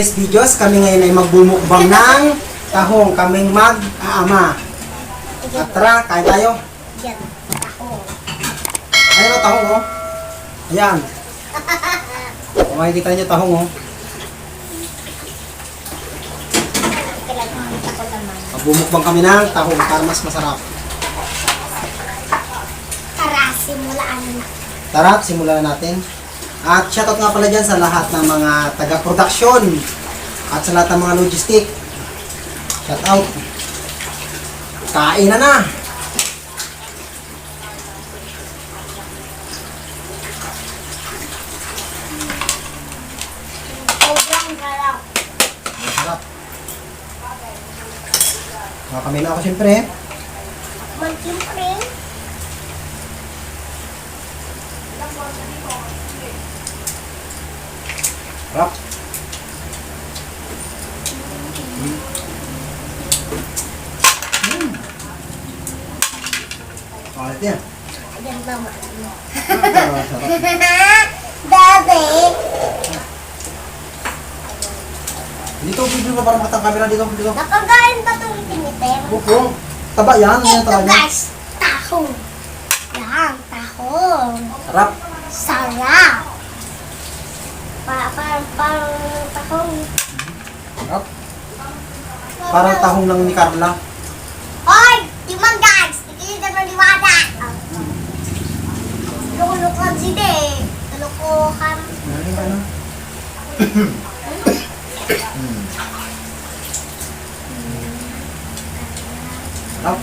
Today's videos, kami ngayon ay magbumukbang ng tahong. Kaming mag-aama. At tara, kain tayo. Ayan o, tahong oh. Ayan. Kung makikita niyo tahong oh. Ko naman. Magbumukbang kami ng tahong para mas masarap. Tara, simulaan na. Tara, simulan na natin. At shoutout nga pala dyan sa lahat ng mga taga-production at sa lahat ng mga logistic. Shoutout. Kain na na. Sobrang galaw. Masarap. Makakamay na ako siyempre. Man, siyempre. Kalit yan. Ayan ba, ma? Ah, sarap. Daddy! Dito, bibili mo para makita ang camera dito. Dito. Nakagain ba itong tinitin? Buko. Taba yan. Yan Ito talaga. guys, tahong. Yan, tahong. Sarap. Sarap. Pa, pa, parang tahong. Sarap. Parang tahong lang ni Carla. Hoy! Timang guys! Ikili na naliwada! Lulukan si De. Lulukuhan. Ano? Sarap.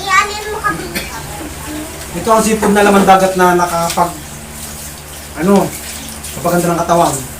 Ialin mo kami. Ito ang sipon na laman dagat na nakapag ano, kapaganda ng katawan.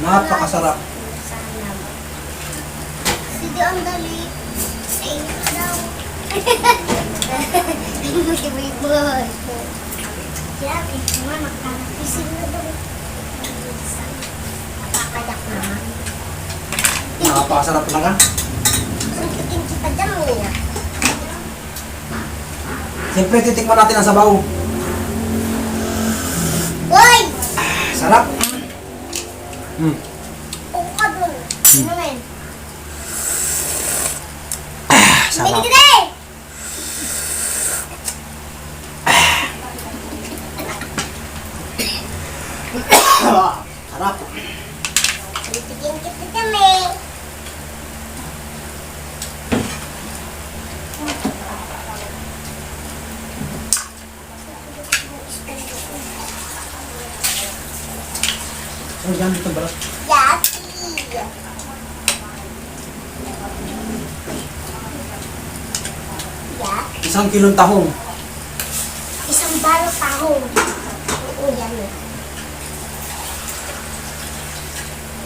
na daw. Nakakayak naman. Napakasarap lang ah. Suntukin kita dyan, Mia. Siyempre titikman natin ang sabaw. Uy! Sarap. Hmm. Upo ka dun. Ano men? Sarap. Hindi kita! Sarap. Suntukin kita dyan, Oh, yan dito balat. Yati. Isang kilong tahong. Isang baro tahong. Oo, yan eh.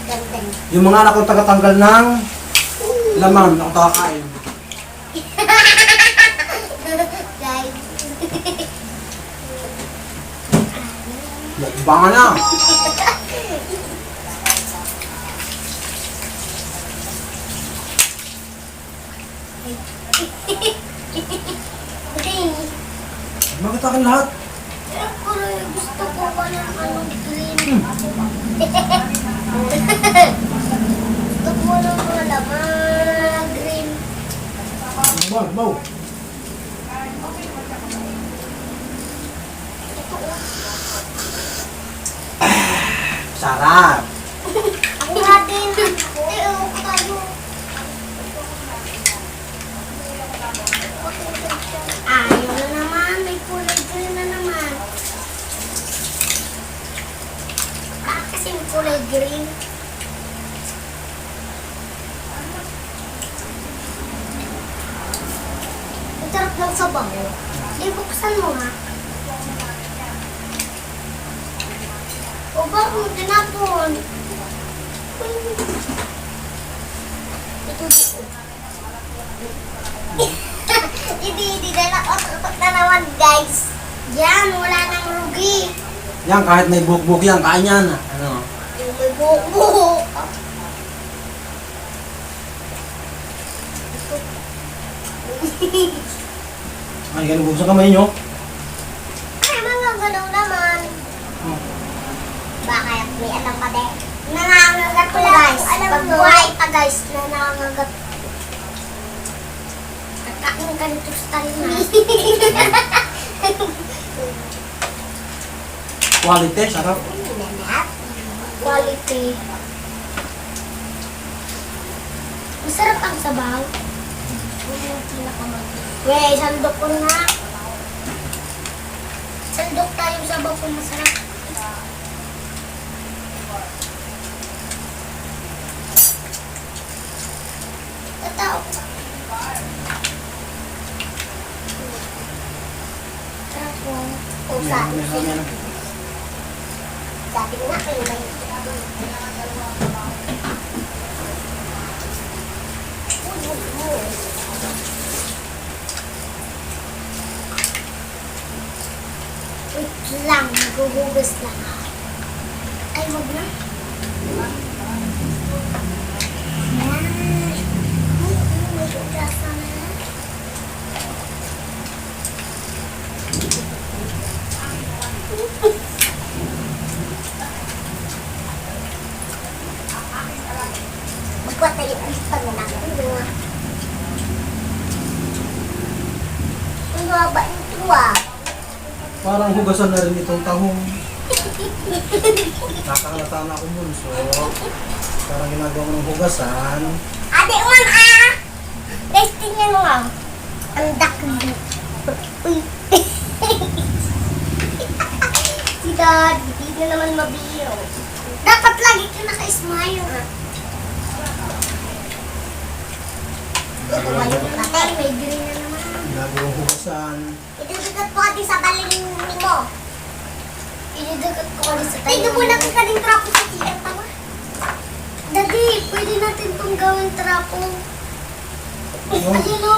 Ganda niya. Yung mga anak ko tagatanggal ng laman ako takakain. Guys. Mukbang na. Bakit akin lahat? Pero gusto ko ba ng ano green? gusto ko ng mga laman green. Wow, wow. Sarap. Ako natin. Eh, ako tayo. Ayaw na naman. May kulay green na naman. Bakit kulay green? sarap ng sabaw. Di buksan mo nga. O ba kung tinapon? Ito dito. Hindi, hindi na lang otot na naman guys. Yan, wala nang rugi. Yan, kahit may buk-buk yan, kain yan. Ano? Buhok-buhok. Ay, ganun buksan kamay nyo. Ay, mga galaw naman. Oh. Bakit? May alam pa din. Nangangagat ko guys. Alam Pag buhay pa guys, nangangagat. Kakain ka nito sa talina. Quality, sarap. Quality. Masarap ang sabaw. Wey, sandok ko na. Sandok tayo sa sabaw kung masarap. Ito. Tapos, usa. Yan, yan, yan. Sabi nga may Wait lang, maghuhugas lang. Ay, wag na. Ayan. Ay, may hugas na na. Magkuha tayo ang panganak. Ang haba nito ah. Parang hugasan na rin itong tahong. Nakakalata na ako nun, so parang ginagawa ng hugasan. Ate, man ah! Guys, tingnan mo ah. Ang dakli. Uy. si Dad, hindi na naman mabiro. Dapat lagi ka naka-smile ah. Ito? May green na. Ginagawang hugasan. Idudugat po ati sa baling mo. Idudugat ko kali sa tayo. Tignan mo lang ka din trapo sa tiyan, tama? Daddy, pwede natin itong gawin trapo. Ayun. Ayun o.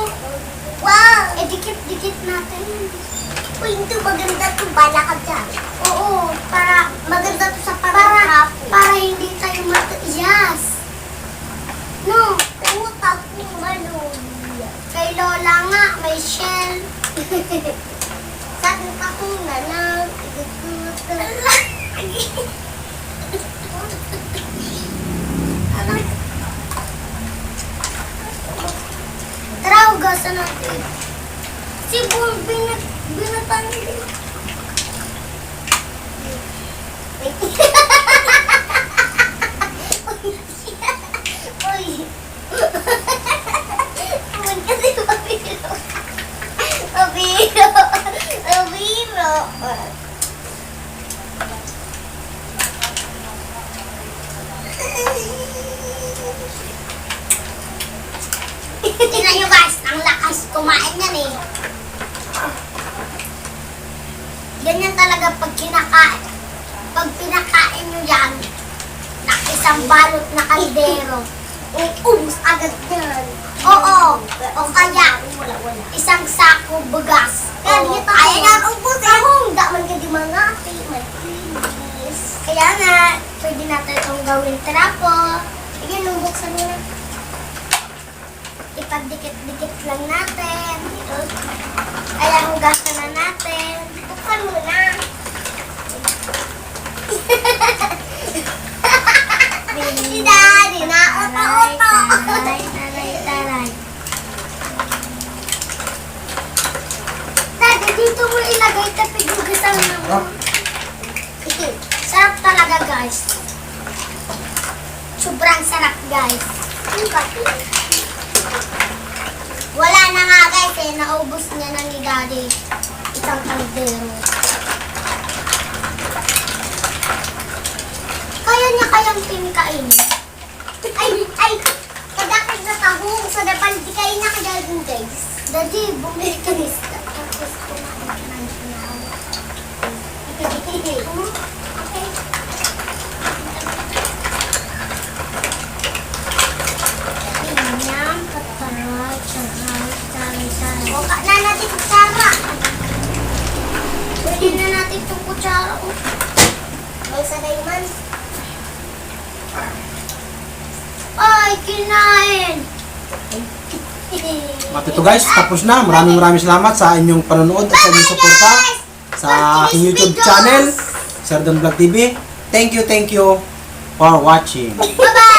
Wow! Eh, dikit-dikit natin. Uy, ito maganda to. Bala ka dyan. Oo, para maganda to sa para, para hindi tayo matiyas. No, utak ko ano. Kay Lola nga, may shell. Sa akin pa ko na lang. Tara, hugasan natin. Si Bull, binat, binatan din. Uy. Uy, kasi mabiro. Mabiro. Mabiro. Tingnan nyo guys, ang lakas kumain yan eh. Ganyan talaga pag kinakain. Pag pinakain nyo yan, na isang balot na kaldero, uubos agad yan. Oo, o kaya, isang sako bugas. Oo, Kaya nga ubos eh. Tahong, daman ka di mga malinis. Kaya nga, pwede natin itong gawin trapo. Sige, buksan mo na ipagdikit-dikit lang natin. Ayan, hugasan na natin. Buksan mo na. si Daddy na oto-oto. Taray, taray, taray. Daddy, dito mo ilagay tapos hugasan mo. Sarap. Sarap talaga, guys. Sobrang sarap, guys. Wala na nga, guys, eh. Naubos niya na ni Daddy. Isang kaldero. Kaya niya pinikain. Ay, ay, kadakit na tahong sa napaldi kayo na kaya guys. Daddy, bumili ka ng isda. Tapos kumain ka ng sinaw. Hmm? Okay. Inyam, kataray, taray, taray, taray. O, na natin kutsara. Pwede na natin itong kutsara. oh. May sagay man. Ay, kinain. At ito guys, tapos na. Maraming maraming salamat sa inyong panonood at sa inyong suporta sa aking YouTube channel, Sir Don Vlog TV. Thank you, thank you for watching. Bye-bye!